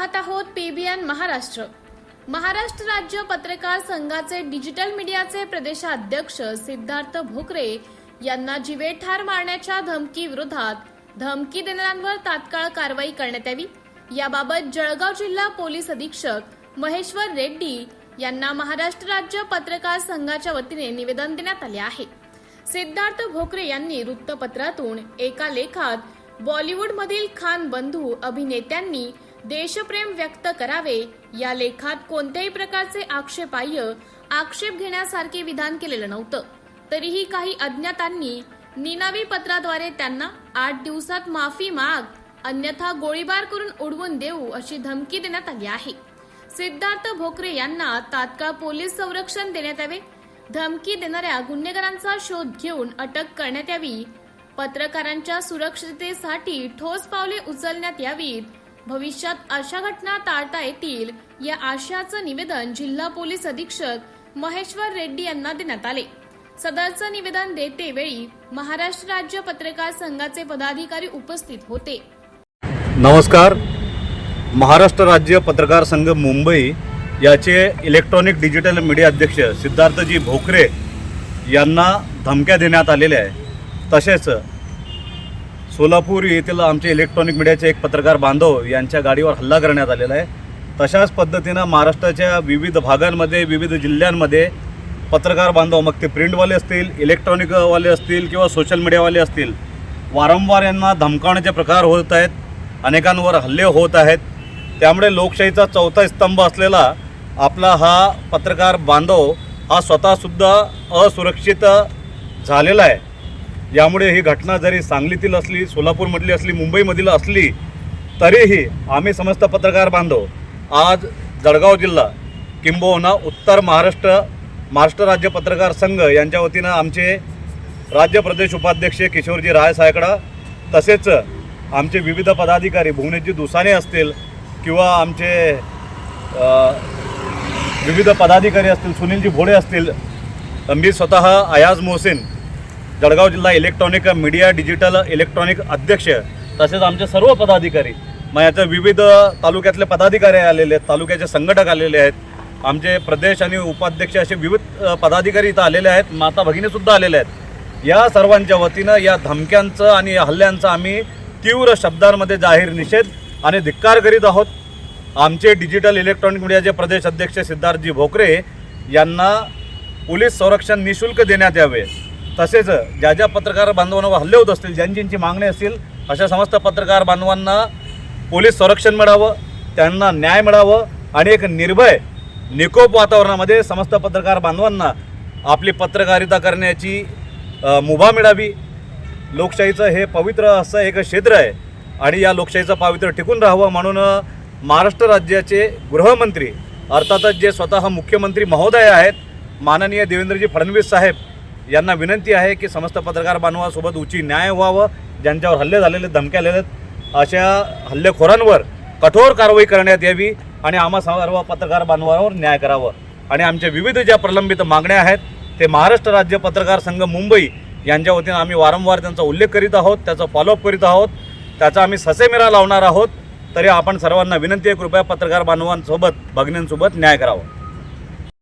पाहत आहोत पीबीएन महाराष्ट्र. महाराष्ट्र राज्य पत्रकार संघाचे डिजिटल मीडियाचे प्रदेशाध्यक्ष सिद्धार्थ भोकरे यांना जीवे ठार मारण्याच्या धमकी विरोधात धमकी देणाऱ्यांवर तात्काळ कारवाई करण्यात यावी. याबाबत जळगाव जिल्हा पोलीस अधीक्षक महेश्वर रेड्डी यांना महाराष्ट्र राज्य पत्रकार संघाच्या वतीने निवेदन देण्यात आले आहे. सिद्धार्थ भोकरे यांनी वृत्तपत्रातून एका लेखात बॉलिवूडमधील खान बंधू अभिनेत्यांनी देशप्रेम व्यक्त करावे. या लेखात कोणत्याही प्रकारचे आक्षेपार्ह आक्षेप घेण्यासारखे विधान केलेलं नव्हतं. तरीही काही अज्ञातांनी निनावी पत्राद्वारे त्यांना आठ दिवसात माफी माग अन्यथा गोळीबार करून उडवून देऊ अशी धमकी देण्यात आली आहे. सिद्धार्थ भोकरे यांना तात्काळ पोलीस संरक्षण देण्यात यावे. धमकी देणाऱ्या गुन्हेगारांचा शोध घेऊन अटक करण्यात यावी. पत्रकारांच्या सुरक्षिततेसाठी ठोस पावले उचलण्यात यावीत. भविष्यात अशा घटना टाळता येतील या आशयाचं निवेदन जिल्हा पोलीस अधीक्षक महेश्वर रेड्डी यांना देण्यात आले. सदरचं निवेदन देते वेळी महाराष्ट्र राज्य पत्रकार संघाचे पदाधिकारी उपस्थित होते. नमस्कार. महाराष्ट्र राज्य पत्रकार संघ मुंबई याचे इलेक्ट्रॉनिक डिजिटल मीडिया अध्यक्ष सिद्धार्थजी भोकरे यांना धमक्या देण्यात आलेल्या आहे. तसेच सोलापूर येथील आमचे इलेक्ट्रॉनिक मीडियाचे एक पत्रकार बांधव यांच्या गाडीवर हल्ला करण्यात आलेला आहे. तशाच पद्धतीनं महाराष्ट्राच्या विविध भागांमध्ये विविध जिल्ह्यांमध्ये पत्रकार बांधव मग ते प्रिंटवाले असतील इलेक्ट्रॉनिकवाले असतील किंवा सोशल मीडियावाले असतील वारंवार यांना धमकावण्याचे प्रकार होत आहेत अनेकांवर हल्ले होत आहेत. त्यामुळे लोकशाहीचा चौथा स्तंभ असलेला आपला हा पत्रकार बांधव हा स्वतःसुद्धा असुरक्षित झालेला आहे. यामुळे ही घटना जरी सांगलीतील असली सोलापूरमधली असली मुंबईमधील असली तरीही आम्ही समस्त पत्रकार बांधव आज जळगाव जिल्हा किंबहुना उत्तर महाराष्ट्र महाराष्ट्र राज्य पत्रकार संघ यांच्या वतीनं आमचे राज्य प्रदेश उपाध्यक्ष किशोरजी राय सायकडा तसेच आमचे विविध पदाधिकारी भुवनेशजी दुसाने असतील किंवा आमचे विविध पदाधिकारी असतील सुनीलजी भोडे असतील मी स्वतः अयाज मोहसिन जळगाव जिल्हा इलेक्ट्रॉनिक मीडिया डिजिटल इलेक्ट्रॉनिक अध्यक्ष तसेच आमचे सर्व पदाधिकारी मग याच्या विविध तालुक्यातले पदाधिकारी आलेले आहेत तालुक्याचे संघटक आलेले आहेत आमचे प्रदेश आणि उपाध्यक्ष असे विविध पदाधिकारी इथं आलेले आहेत माता भगिनीसुद्धा आलेले आहेत. या सर्वांच्या वतीनं या धमक्यांचं आणि या हल्ल्यांचा आम्ही तीव्र शब्दांमध्ये जाहीर निषेध आणि धिक्कार करीत आहोत. आमचे डिजिटल इलेक्ट्रॉनिक मीडियाचे प्रदेश अध्यक्ष सिद्धार्थजी भोकरे यांना पोलीस संरक्षण निशुल्क देण्यात यावे. तसेच ज्या ज्या पत्रकार बांधवांवर हल्ले होत असतील ज्यांची मागणी असतील अशा समस्त पत्रकार बांधवांना पोलीस संरक्षण मिळावं त्यांना न्याय मिळावं आणि एक निर्भय निकोप वातावरणामध्ये समस्त पत्रकार बांधवांना आपली पत्रकारिता करण्याची मुभा मिळावी. लोकशाहीचं हे पवित्र असं एक क्षेत्र आहे आणि या लोकशाहीचं पावित्र्य टिकून राहावं म्हणून महाराष्ट्र राज्याचे गृहमंत्री अर्थातच जे स्वतः मुख्यमंत्री महोदय आहेत माननीय देवेंद्रजी फडणवीस साहेब यांना विनंती आहे की समस्त पत्रकार बांधवासोबत उची न्याय व्हावं ज्यांच्यावर हल्ले झालेले धमक्या आलेले आहेत अशा हल्लेखोरांवर कठोर कारवाई करण्यात यावी आणि आम्हा सर्व पत्रकार बांधवांवर न्याय करावं. आणि आमच्या विविध ज्या प्रलंबित मागण्या आहेत ते महाराष्ट्र राज्य पत्रकार संघ मुंबई यांच्या वतीनं आम्ही वारंवार त्यांचा उल्लेख करीत आहोत त्याचा फॉलोअप करीत आहोत त्याचा आम्ही ससेमिरा लावणार आहोत तरी आपण सर्वांना विनंती आहे कृपया पत्रकार बांधवांसोबत भगिनींसोबत न्याय करावा.